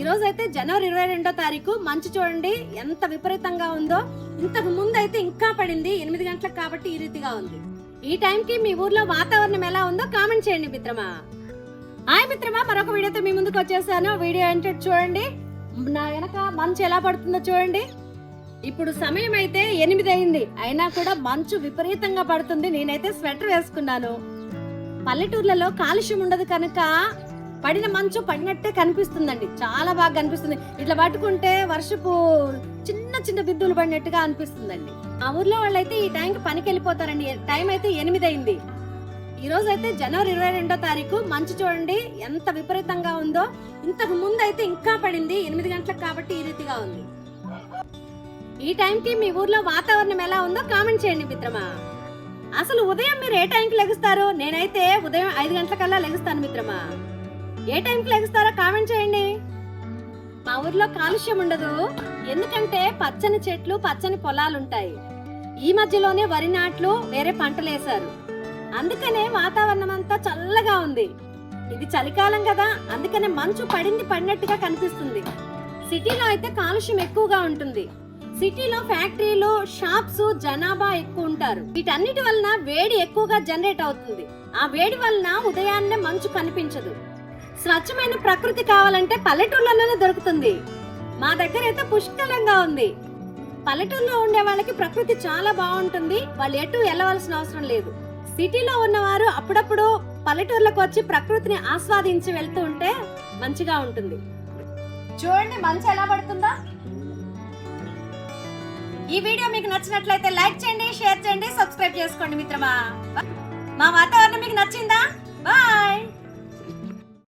ఈరోజు అయితే జనవరి ఇరవై రెండో తారీఖు. మంచు చూడండి ఎంత విపరీతంగా ఉందో. ఇంతకు ముందు అయితే ఇంకా పడింది ఎనిమిది గంటలకు కాబట్టి ఈ రీతిగా ఉంది. ఈ టైంకి మీ ఊర్లో వాతావరణం ఎలా ఉందో కామెంట్ చేయండి మిత్రమా. హాయ్ మిత్రమా మరొక వీడియోతో మీ ముందుకు వచ్చేసాను. వీడియో ఏంటో చూడండి. నా వెనక మంచు ఎలా పడుతుందో చూడండి. ఇప్పుడు సమయం అయితే ఎనిమిది అయింది. అయినా కూడా మంచు విపరీతంగా పడుతుంది. నేనైతే స్వెటర్ వేసుకున్నాను. పల్లెటూర్లలో కాలుష్యం ఉండదు కనుక పడిన మంచు పడినట్టే కనిపిస్తుందండి. చాలా బాగా కనిపిస్తుంది. ఇట్లా పట్టుకుంటే వర్షపు చిన్న చిన్న బిద్దులు పడినట్టుగా అనిపిస్తుందండి. ఆ ఊర్లో వాళ్ళైతే ఈ టైంకి పనికి వెళ్ళిపోతారండి. టైం అయితే ఎనిమిది అయింది. ఈ రోజు అయితే జనవరి ఇరవై రెండో తారీఖు. మంచు చూడండి ఎంత విపరీతంగా ఉందో. ఇంతకు ముందు అయితే ఇంకా పడింది. ఎనిమిది గంటలకు కాబట్టి ఈ రీతిగా ఉంది. ఈ టైంకి మీ ఊర్లో వాతావరణం ఎలా ఉందో కామెంట్ చేయండి మిత్రమా. అసలు ఉదయం మీరు ఏ టైంకి లెగుస్తారు? నేనైతే ఉదయం ఐదు గంటలకల్లా లెగుస్తాను మిత్రమా. ఏ టైంకి లెగుస్తారో కామెంట్ చేయండి. మా ఊర్లో కాలుష్యం ఉండదు. ఎందుకంటే పచ్చని చెట్లు పచ్చని పొలాలు ఉంటాయి ఈ మధ్యలోనే వరి నాట్లు వేరే పంటలు వేశారు అందుకనే వాతావరణం అంతా చల్లగా ఉంది. ఇది చలికాలం కదా అందుకనే మంచు పడింది పడినట్టుగా కనిపిస్తుంది. సిటీలో అయితే కాలుష్యం ఎక్కువగా ఉంటుంది. సిటీలో ఫ్యాక్టరీలు షాప్స్ జనాభా ఎక్కువ ఉంటారు. వీటన్నిటి వలన వేడి ఎక్కువగా జనరేట్ అవుతుంది. ఆ వేడి వలన ఉదయాన్నే మంచు కనిపించదు. స్వచ్ఛమైన ప్రకృతి కావాలంటే పల్లెటూర్లలోనే దొరుకుతుంది. మా దగ్గర అయితే పుష్కలంగా ఉంది. పల్లెటూరులో ఉండే వాళ్ళకి ప్రకృతి చాలా బాగుంటుంది. వాళ్ళు ఎటు వెళ్ళవలసిన అవసరం లేదు. సిటీలో ఉన్నవారు అప్పుడప్పుడు పల్లెటూర్లకు వచ్చి ప్రకృతిని ఆస్వాదించి వెళ్తూ ఉంటే మంచిగా ఉంటుంది. చూడండి మంచి ఎలా పడుతుందా. ఈ వీడియో మీకు నచ్చినట్లయితే లైక్ చేయండి షేర్ చేయండి సబ్స్క్రైబ్ చేసుకోండి మిత్రమా. మా వాతావరణం మీకు నచ్చిందా? బాయ్.